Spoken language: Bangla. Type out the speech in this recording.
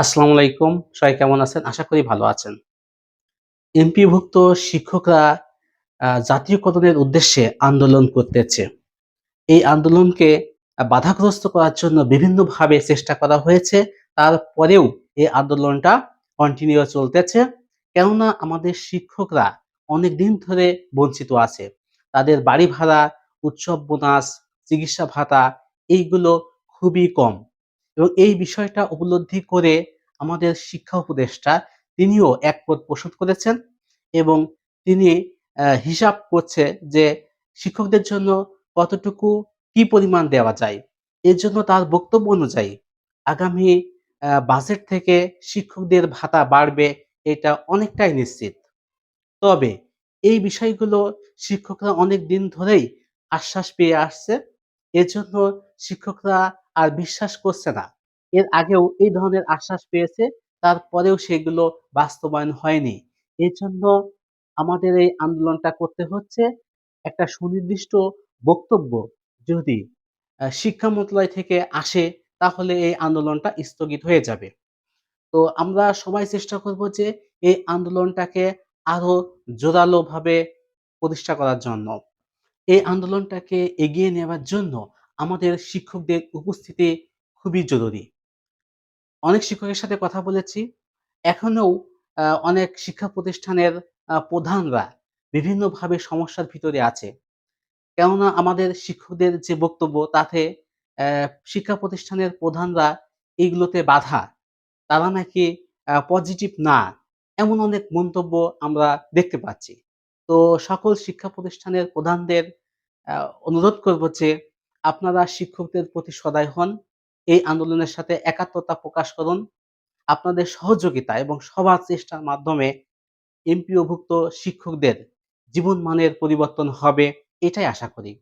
আসসালামু আলাইকুম। সবাই কেমন আছেন? আশা করি ভালো আছেন। এমপিওভুক্ত শিক্ষকরা জাতীয়করণের উদ্দেশ্যে আন্দোলন করতেছে। এই আন্দোলনকে বাধাগ্রস্ত করার জন্য বিভিন্নভাবে চেষ্টা করা হয়েছে। তারপরেও এই আন্দোলনটা কন্টিনিউ চলতেছে। কেননা আমাদের শিক্ষকরা অনেক দিন ধরে বঞ্চিত আছে। তাদের বাড়ি ভাড়া, উৎসব বোনাস, চিকিৎসা ভাতা এইগুলো খুবই কম। এবং এই বিষয়টা উপলব্ধি করে আমাদের শিক্ষা উপদেষ্টা তিনিও একমত পোষণ করেছেন এবং তিনি হিসাব করছে যে শিক্ষকদের জন্য কতটুকু কি পরিমাণ দেওয়া যায়। এর জন্য তার বক্তব্য অনুযায়ী আগামী বাজেট থেকে শিক্ষকদের ভাতা বাড়বে এটা অনেকটাই নিশ্চিত। তবে এই বিষয়গুলো শিক্ষকরা অনেক দিন ধরেই আশ্বাস পেয়ে আসছে। এজন্য শিক্ষকরা আর বিশ্বাস করছে না। এর আগেও এই ধরনের আশ্বাস পেয়েছে, তারপরেও সেগুলো বাস্তবায়ন হয়নি। এই জন্য আমাদের এই আন্দোলনটা করতে হচ্ছে। একটা সুনির্দিষ্ট বক্তব্য যদি শিক্ষা মন্ত্রণালয় থেকে আসে তাহলে এই আন্দোলনটা স্থগিত হয়ে যাবে। তো আমরা সবাই চেষ্টা করব যে এই আন্দোলনটাকে আরও জোরালোভাবে প্রতিষ্ঠা করার জন্য। এই আন্দোলনটাকে এগিয়ে নেওয়ার জন্য আমাদের শিক্ষকদের উপস্থিতি খুবই জরুরি। অনেক শিক্ষকের সাথে কথা বলেছি। এখনও অনেক শিক্ষা প্রতিষ্ঠানের প্রধানরা বিভিন্নভাবে সমস্যার ভিতরে আছে। কেননা আমাদের শিক্ষকদের যে বক্তব্য, তাতে শিক্ষা প্রতিষ্ঠানের প্রধানরা এগুলোতে বাধা। তারা নাকি পজিটিভ না। এমন অনেক মন্তব্য আমরা দেখতে পাচ্ছি। তো সকল শিক্ষা প্রতিষ্ঠানের প্রধানদের অনুরোধ করব যে আপনারা শিক্ষকদের প্রতি সদয় হন। এই আন্দোলনের সাথে একাত্মতা প্রকাশ করুন। আপনাদের সহযোগিতা এবং সবার চেষ্টার মাধ্যমে এমপিওভুক্ত শিক্ষকদের জীবন মানের পরিবর্তন হবে, এটাই আশা করি।